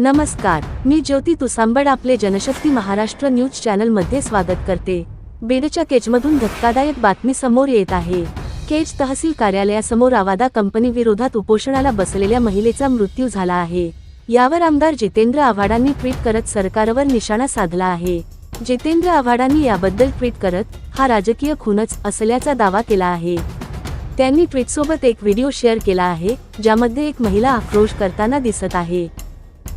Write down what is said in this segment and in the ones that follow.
नमस्कार मी ज्योती तुसांबड आपले जनशक्ती महाराष्ट्र न्यूज चॅनलमध्ये स्वागत करते. बेडच्या केजमधून धक्कादायक बातमी समोर येत आहे. केज तहसील कार्यालयासमोर आवादा कंपनी विरोधात उपोषणाला बसलेल्या महिलेचा मृत्यू झाला आहे. यावर आमदार जितेंद्र आव्हाडांनी ट्विट करत सरकारवर निशाणा साधला आहे. जितेंद्र आव्हाडांनी याबद्दल ट्विट करत हा राजकीय खूनच असल्याचा दावा केला आहे. त्यांनी ट्विटसोबत एक व्हिडिओ शेअर केला आहे ज्यामध्ये एक महिला आक्रोश करताना दिसत आहे.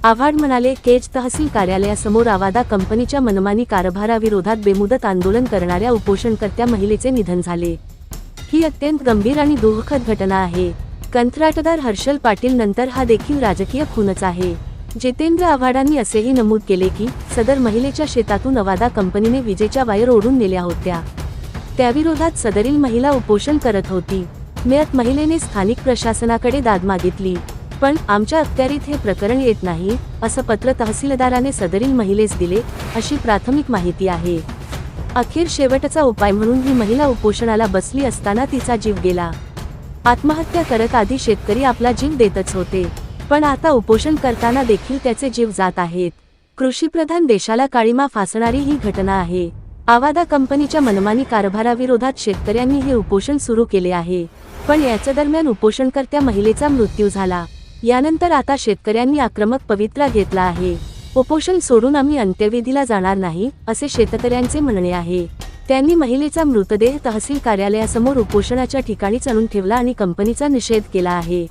आव्हाड म्हणाले केज तहसील कार्यालयासमोर आवादा कंपनीच्या मनमानी कारभाराविरोधात बेमुदत आंदोलन करणाऱ्या उपोषणकर्त्या महिलेचे निधन झाले. ही अत्यंत गंभीर आणि दुःखद घटना आहे. कंत्राटदार हर्षल पाटील नंतर हा देखील राजकीय खूनच आहे. जितेंद्र आव्हाडांनी असेही नमूद केले की सदर महिलेच्या शेतातून अवादा कंपनीने विजेच्या वायर ओढून नेल्या होत्या. त्याविरोधात सदरील महिला उपोषण करत होती. मेयत महिलेने स्थानिक प्रशासनाकडे दाद मागितली. पण आमच्या अखत्यारीत हे प्रकरण येत नाही असं पत्र तहसीलदाराने सदरील महिलेस दिले अशी प्राथमिक माहिती आहे. अखेर शेवटचा उपाय म्हणून ही महिला उपोषणाला बसली असताना तिचा जीव गेला. आत्महत्या करत आधी शेतकरी आपला जीव देतच होते. पण आता उपोषण करताना देखील त्याचे जीव जात आहेत. कृषीप्रधान देशाला काळीमा फासणारी ही घटना आहे. आवादा कंपनीच्या मनमानी कारभाराविरोधात शेतकऱ्यांनी हे उपोषण सुरू केले आहे. पण याच्या दरम्यान उपोषणकर्त्या महिलेचा मृत्यू झाला. यानंतर आता शेतकऱ्यांनी आक्रमक पवित्रा घेतला आहे. उपोषण सोडून आम्ही अंत्यविधीला जाणार नाही असे शेतकऱ्यांचे म्हणणे आहे. त्यांनी महिलेचा मृतदेह तहसील कार्यालयासमोर उपोषणाच्या ठिकाणीच आणून ठेवला आणि कंपनीचा निषेध केला आहे.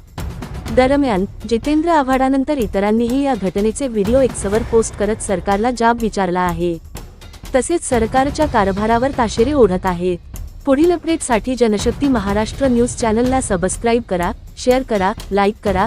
दरम्यान जितेंद्र आव्हाडानंतर इतरांनीही या घटनेचे व्हिडिओ एक्सवर पोस्ट करत सरकारला जाब विचारला आहे. तसेच सरकारच्या कारभारावर ताशेरे ओढत आहेत. पुढील अपडेटसाठी जनशक्ती महाराष्ट्र न्यूज चॅनलला सबस्क्राईब करा शेअर करा लाईक करा